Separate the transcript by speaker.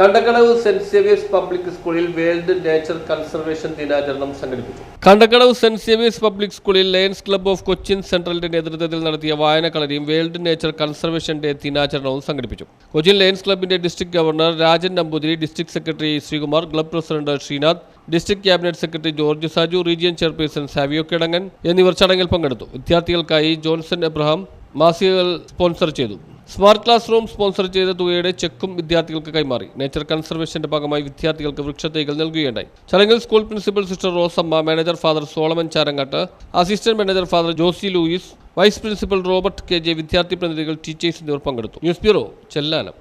Speaker 1: Kandakkadavu Saint Xavier's Public സ്കൂളിൽ world nature conservation ദിനാചരണം സംഘടിപ്പിച്ചു. കണ്ടക്കടവ് സെന്റ് സേവിയേഴ്സ് പബ്ലിക് സ്കൂളിൽ ലയൺസ് ക്ലബ്ബ് ഓഫ് കൊച്ചിൻ സെൻട്രലിന്റെ നേതൃത്വത്തിൽ നടത്തിയ വായനക്കളരിയും വേൾഡ് നേച്ചർ കൺസർവേഷൻ ഡേ ദിനാചരണവും സംഘടിപ്പിച്ചു. കൊച്ചിൻ ലയൺസ് ക്ലബിന്റെ district governor Rajan Namboothiri district secretary Sreekumar club president Sreenath district cabinet secretary George Saju region chairperson Savio Kidangan എന്നിവർ ചടങ്ങിൽ പങ്കെടുത്തു. വിദ്യാർത്ഥികൾക്കായി ജോൺസൺ എബ്രഹാം മാസികകൾ സ്പോൺസർ ചെയ്തു. സ്മാർട്ട് ക്ലാസ് റൂം സ്പോൺസർ ചെയ്ത തുകയുടെ ചെക്കും വിദ്യാർത്ഥികൾക്ക് കൈമാറി. നേച്ചർ കൺസർവേഷന്റെ ഭാഗമായി വിദ്യാർത്ഥികൾക്ക് വൃക്ഷത്തൈകൾ നൽകുകയുണ്ടായി. ചടങ്ങിൽ school principal sister Rosamma manager father Solomon Charangattu assistant manager father Josy Louis vice principal Robert K J വിദ്യാർത്ഥി പ്രതിനിധികൾ ടീച്ചേഴ്സ് എന്നിവർ പങ്കെടുത്തു. News bureau Chellanam.